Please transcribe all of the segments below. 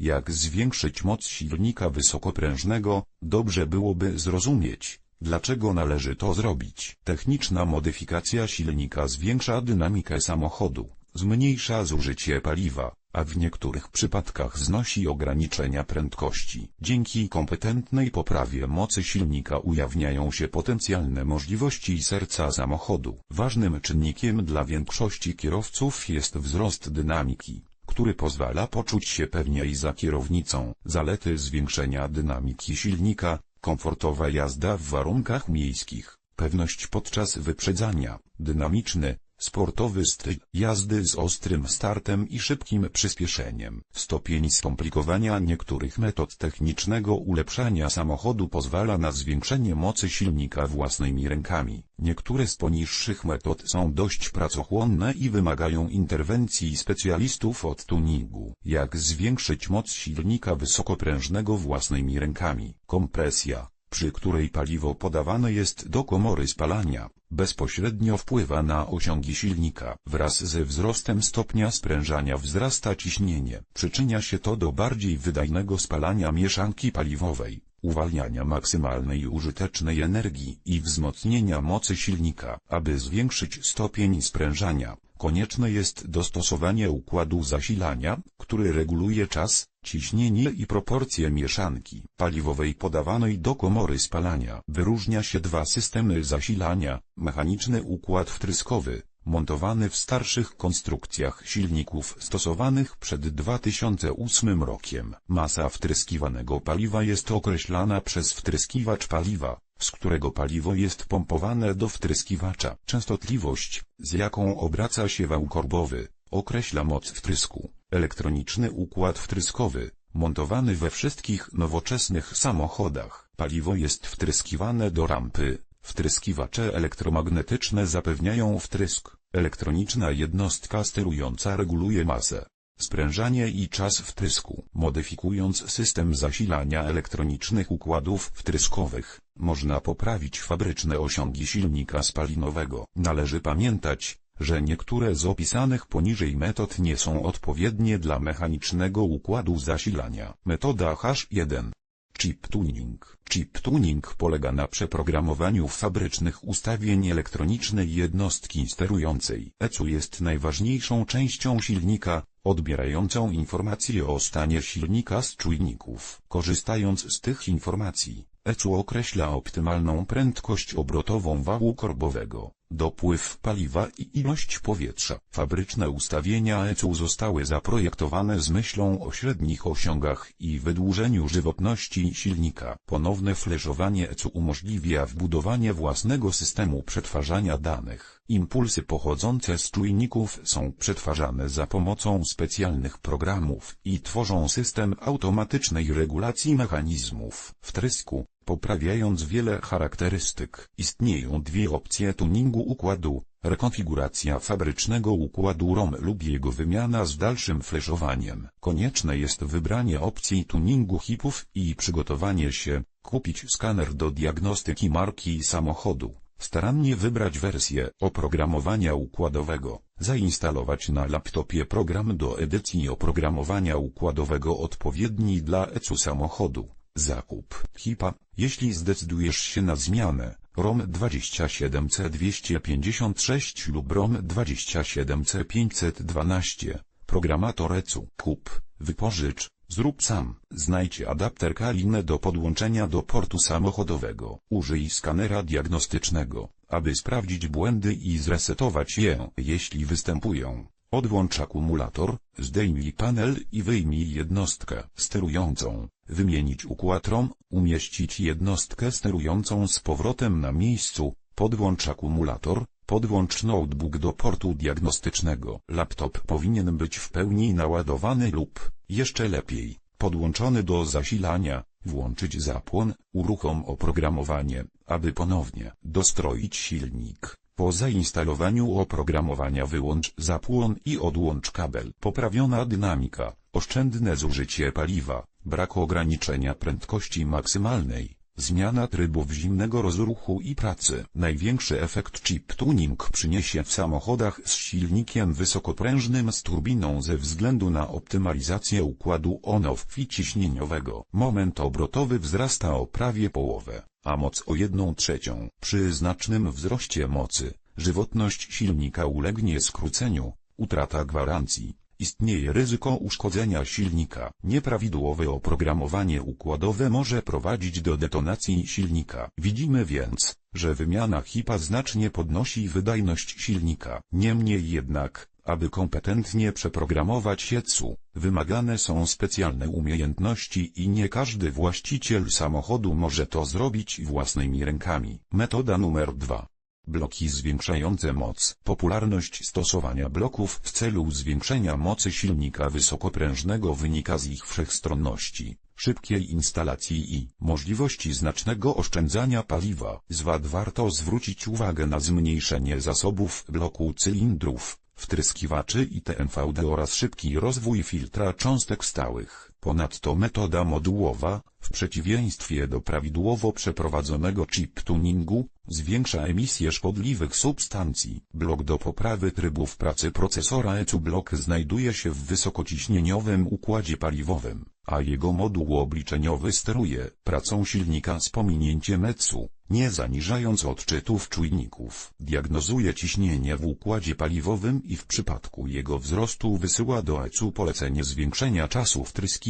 jak zwiększyć moc silnika wysokoprężnego, dobrze byłoby zrozumieć, dlaczego należy to zrobić. Techniczna modyfikacja silnika zwiększa dynamikę samochodu, zmniejsza zużycie paliwa, a w niektórych przypadkach znosi ograniczenia prędkości. Dzięki kompetentnej poprawie mocy silnika ujawniają się potencjalne możliwości serca samochodu. Ważnym czynnikiem dla większości kierowców jest wzrost dynamiki który pozwala poczuć się pewniej za kierownicą. Zalety zwiększenia dynamiki silnika, komfortowa jazda w warunkach miejskich, pewność podczas wyprzedzania, dynamiczny, sportowy styl jazdy z ostrym startem i szybkim przyspieszeniem. Stopień skomplikowania niektórych metod technicznego ulepszania samochodu pozwala na zwiększenie mocy silnika własnymi rękami. Niektóre z poniższych metod są dość pracochłonne i wymagają interwencji specjalistów od tuningu. Jak zwiększyć moc silnika wysokoprężnego własnymi rękami? Kompresja przy której paliwo podawane jest do komory spalania, bezpośrednio wpływa na osiągi silnika. Wraz ze wzrostem stopnia sprężania wzrasta ciśnienie. Przyczynia się to do bardziej wydajnego spalania mieszanki paliwowej, uwalniania maksymalnej użytecznej energii i wzmocnienia mocy silnika. Aby zwiększyć stopień sprężania, konieczne jest dostosowanie układu zasilania, który reguluje czas, ciśnienie i proporcje mieszanki paliwowej podawanej do komory spalania. Wyróżnia się dwa systemy zasilania, mechaniczny układ wtryskowy, montowany w starszych konstrukcjach silników stosowanych przed 2008 rokiem. Masa wtryskiwanego paliwa jest określana przez wtryskiwacz paliwa, z którego paliwo jest pompowane do wtryskiwacza. Częstotliwość, z jaką obraca się wał korbowy, określa moc wtrysku. Elektroniczny układ wtryskowy, montowany we wszystkich nowoczesnych samochodach. Paliwo jest wtryskiwane do rampy. Wtryskiwacze elektromagnetyczne zapewniają wtrysk. Elektroniczna jednostka sterująca reguluje masę, sprężanie i czas wtrysku. Modyfikując system zasilania elektronicznych układów wtryskowych, można poprawić fabryczne osiągi silnika spalinowego. Należy pamiętać, że niektóre z opisanych poniżej metod nie są odpowiednie dla mechanicznego układu zasilania. Metoda H1 Chip tuning. Chip tuning polega na przeprogramowaniu fabrycznych ustawień elektronicznej jednostki sterującej. ECU jest najważniejszą częścią silnika, odbierającą informacje o stanie silnika z czujników. Korzystając z tych informacji, ECU określa optymalną prędkość obrotową wału korbowego, dopływ paliwa i ilość powietrza. Fabryczne ustawienia ECU zostały zaprojektowane z myślą o średnich osiągach i wydłużeniu żywotności silnika. Ponowne fleszowanie ECU umożliwia wbudowanie własnego systemu przetwarzania danych. Impulsy pochodzące z czujników są przetwarzane za pomocą specjalnych programów i tworzą system automatycznej regulacji mechanizmów. Wtrysku, poprawiając wiele charakterystyk. Istnieją dwie opcje tuningu układu, rekonfiguracja fabrycznego układu ROM lub jego wymiana z dalszym fleszowaniem. Konieczne jest wybranie opcji tuningu hipów i przygotowanie się, kupić skaner do diagnostyki marki samochodu. Starannie wybrać wersję oprogramowania układowego, zainstalować na laptopie program do edycji oprogramowania układowego odpowiedni dla ECU samochodu. Zakup HIPA, jeśli zdecydujesz się na zmianę, ROM 27C256 lub ROM 27C512, programator ECU. Kup, wypożycz, zrób sam. Znajdź adapter Kalinę do podłączenia do portu samochodowego. Użyj skanera diagnostycznego, aby sprawdzić błędy i zresetować je, jeśli występują. Odłącz akumulator, zdejmij panel i wyjmij jednostkę sterującą, wymienić układ ROM, umieścić jednostkę sterującą z powrotem na miejscu, podłącz akumulator, podłącz notebook do portu diagnostycznego. Laptop powinien być w pełni naładowany lub, jeszcze lepiej, podłączony do zasilania, Włączyć zapłon, uruchom oprogramowanie, aby ponownie dostroić silnik. Po zainstalowaniu oprogramowania wyłącz zapłon i odłącz kabel. Poprawiona dynamika, oszczędne zużycie paliwa, brak ograniczenia prędkości maksymalnej, zmiana trybów zimnego rozruchu i pracy. Największy efekt chip tuning przyniesie w samochodach z silnikiem wysokoprężnym z turbiną ze względu na optymalizację układu on-off i ciśnieniowego. Moment obrotowy wzrasta o prawie połowę a moc o jedną trzecią. Przy znacznym wzroście mocy, żywotność silnika ulegnie skróceniu, utrata gwarancji, istnieje ryzyko uszkodzenia silnika. Nieprawidłowe oprogramowanie układowe może prowadzić do detonacji silnika. Widzimy więc, że wymiana HIPA znacznie podnosi wydajność silnika. Niemniej jednak, aby kompetentnie przeprogramować Jetsu, wymagane są specjalne umiejętności i nie każdy właściciel samochodu może to zrobić własnymi rękami. Metoda numer 2. Bloki zwiększające moc. Popularność stosowania bloków w celu zwiększenia mocy silnika wysokoprężnego wynika z ich wszechstronności, szybkiej instalacji i możliwości znacznego oszczędzania paliwa. Z wad warto zwrócić uwagę na zmniejszenie zasobów bloku cylindrów, wtryskiwaczy i TNVD oraz szybki rozwój filtra cząstek stałych. Ponadto metoda modułowa, w przeciwieństwie do prawidłowo przeprowadzonego chip tuningu, zwiększa emisję szkodliwych substancji. Blok do poprawy trybów pracy procesora ECU blok znajduje się w wysokociśnieniowym układzie paliwowym, a jego moduł obliczeniowy steruje pracą silnika z pominięciem ECU nie zaniżając odczytów czujników. Diagnozuje ciśnienie w układzie paliwowym i w przypadku jego wzrostu wysyła do ECU polecenie zwiększenia czasu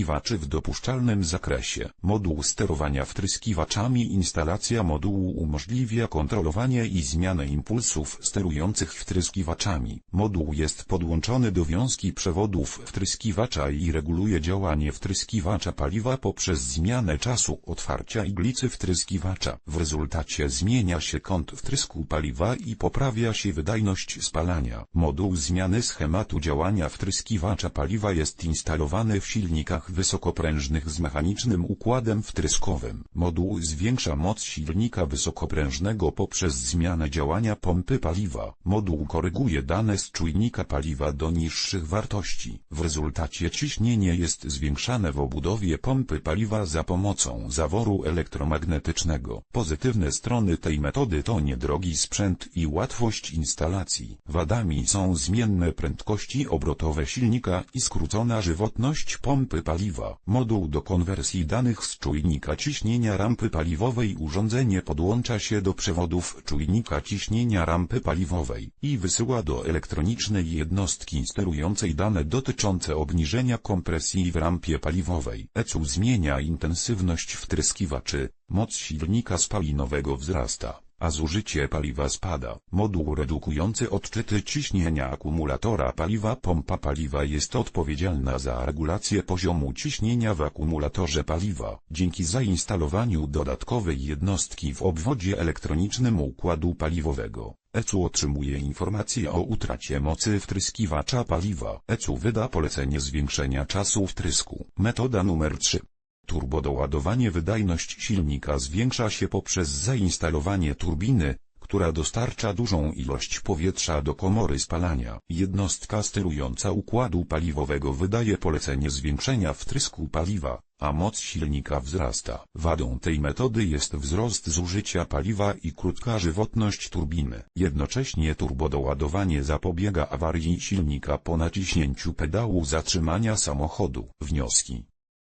wtryskiwaczy w dopuszczalnym zakresie. Moduł sterowania wtryskiwaczami Instalacja modułu umożliwia kontrolowanie i zmianę impulsów sterujących wtryskiwaczami. Moduł jest podłączony do wiązki przewodów wtryskiwacza i reguluje działanie wtryskiwacza paliwa poprzez zmianę czasu otwarcia iglicy wtryskiwacza. W rezultacie zmienia się kąt wtrysku paliwa i poprawia się wydajność spalania. Moduł zmiany schematu działania wtryskiwacza paliwa jest instalowany w silnikach wysokoprężnych z mechanicznym układem wtryskowym. Moduł zwiększa moc silnika wysokoprężnego poprzez zmianę działania pompy paliwa. Moduł koryguje dane z czujnika paliwa do niższych wartości. W rezultacie ciśnienie jest zwiększane w obudowie pompy paliwa za pomocą zaworu elektromagnetycznego. Pozytywne strony tej metody to niedrogi sprzęt i łatwość instalacji. Wadami są zmienne prędkości obrotowe silnika i skrócona żywotność pompy paliwa. Moduł do konwersji danych z czujnika ciśnienia rampy paliwowej. Urządzenie podłącza się do przewodów czujnika ciśnienia rampy paliwowej i wysyła do elektronicznej jednostki sterującej dane dotyczące obniżenia kompresji w rampie paliwowej. ECU zmienia intensywność wtryskiwaczy, moc silnika spalinowego wzrasta, a zużycie paliwa spada. Moduł redukujący odczyty ciśnienia akumulatora paliwa Pompa paliwa jest odpowiedzialna za regulację poziomu ciśnienia w akumulatorze paliwa. Dzięki zainstalowaniu dodatkowej jednostki w obwodzie elektronicznym układu paliwowego, ECU otrzymuje informacje o utracie mocy wtryskiwacza paliwa. ECU wyda polecenie zwiększenia czasu wtrysku. Metoda numer 3. Turbodoładowanie Wydajność silnika zwiększa się poprzez zainstalowanie turbiny, która dostarcza dużą ilość powietrza do komory spalania. Jednostka sterująca układu paliwowego wydaje polecenie zwiększenia wtrysku paliwa, a moc silnika wzrasta. Wadą tej metody jest wzrost zużycia paliwa i krótka żywotność turbiny. Jednocześnie turbodoładowanie zapobiega awarii silnika po naciśnięciu pedału zatrzymania samochodu. Wnioski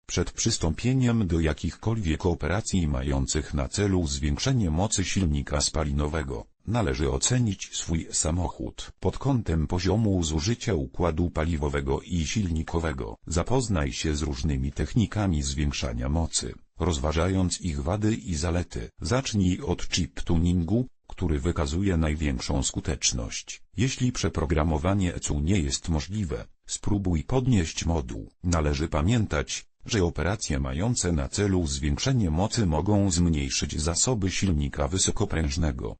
przed przystąpieniem do jakichkolwiek operacji mających na celu zwiększenie mocy silnika spalinowego, należy ocenić swój samochód pod kątem poziomu zużycia układu paliwowego i silnikowego. Zapoznaj się z różnymi technikami zwiększania mocy, rozważając ich wady i zalety. Zacznij od chip tuningu, który wykazuje największą skuteczność. Jeśli przeprogramowanie ECU nie jest możliwe, spróbuj podnieść moduł. Należy pamiętać, że operacje mające na celu zwiększenie mocy mogą zmniejszyć zasoby silnika wysokoprężnego.